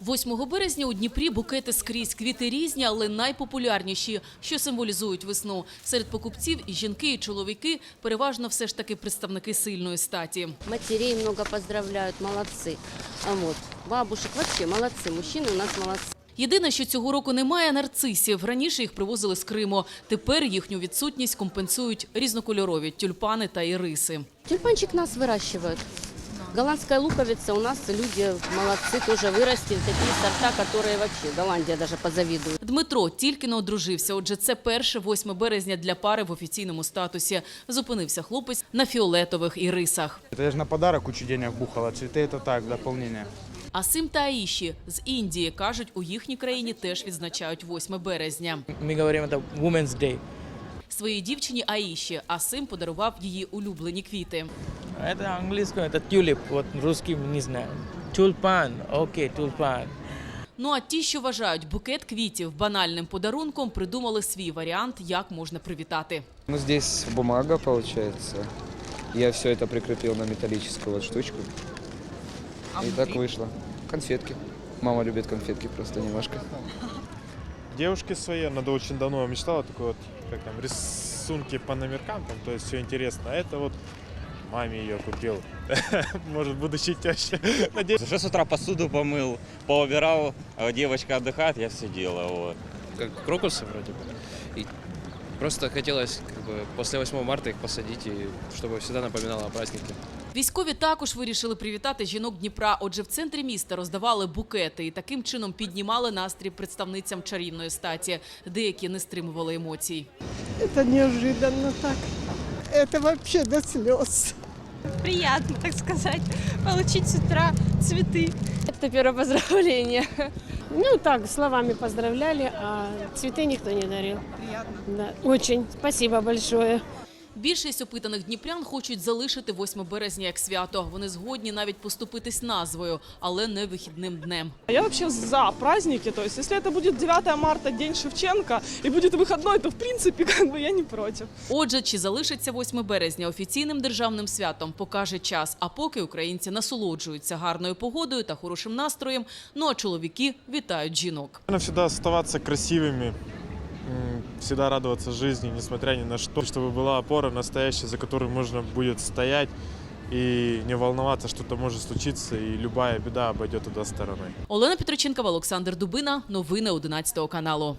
8 березня у Дніпрі букети скрізь. Квіти різні, але найпопулярніші, що символізують весну. Серед покупців і жінки, і чоловіки, переважно все ж таки представники сильної статі. Матерей много поздравляют, молодцы. А вот, бабушек вообще молодцы, мужчины у нас молодцы. Єдине, що цього року немає нарцисів. Раніше їх привозили з Криму. Тепер їхню відсутність компенсують різнокольорові тюльпани та іриси. Тюльпанчик нас выращивают. Голландская луковица у нас люди молодцы, тоже вырастили такие сорта, которые вообще Голландия даже позавидует. Дмитро тільки не одружився. Отже, це перше 8 березня для пари в офіційному статусі. Зупинився хлопець на фіолетових ірисах. Это я же на подарок кучу денег бухала, цветы это так, дополнение. Асим та Аїші з Індії кажуть, у їхній країні теж відзначають 8 березня. Мы говорим это Women's Day. Своїй дівчині Аїші Асим подарував її улюблені квіти. Это английское, это тюлип, вот русский не знаю. Тюльпан, окей, тюльпан. Ну а ті, що вважають букет квітів банальним подарунком, придумали свій варіант, як можна привітати. Ну, здесь бумага получается. Я все это прикрепил на металлическую вот штучку. И так вышло. Конфетки. Мама любит конфетки просто немножко. Девушке своей, она очень давно мечтала, такой вот, как там, рисунки по номеркам, там, то есть все интересно. А это вот маме ее купил. Может, будущей теще. Надеюсь. Уже с утра посуду помыл, поубирал, а девочка отдыхает, я все делаю. Вот. как крокусы вроде бы. И просто хотелось как бы, после 8 марта их посадить, и чтобы всегда напоминало о празднике. Військові також вирішили привітати жінок Дніпра. Отже, в центрі міста роздавали букети і таким чином піднімали настрій представницям чарівної статі. Деякі не стримували емоцій. Это неожиданно так. Это вообще до слез. приятно, так сказать, получить с утра цветы. Это первое поздравление. Ну так, словами поздравляли, а цветы никто не дарил. Приятно. Да, очень. Спасибо большое. Більшість опитаних дніпрян хочуть залишити 8 березня як свято. Вони згодні навіть поступитись назвою, але не вихідним днем. Я вообще за праздники, то есть если это будет 9 марта, День Шевченко, и будет выходной, то в принципе как бы я не против. Отже, чи залишиться 8 березня офіційним державним святом, покаже час. А поки українці насолоджуються гарною погодою та хорошим настроєм. Ну а чоловіки вітають жінок. Нужно всегда оставаться красивыми, м, всегда радоваться жизни, несмотря ни на что, чтобы была опора настоящая, за которой можно будет стоять і не волноваться, що то може случиться, і любая біда обойдет туда сторони. Олена Петроченкова, Олександр Дубина. Новини 11 каналу.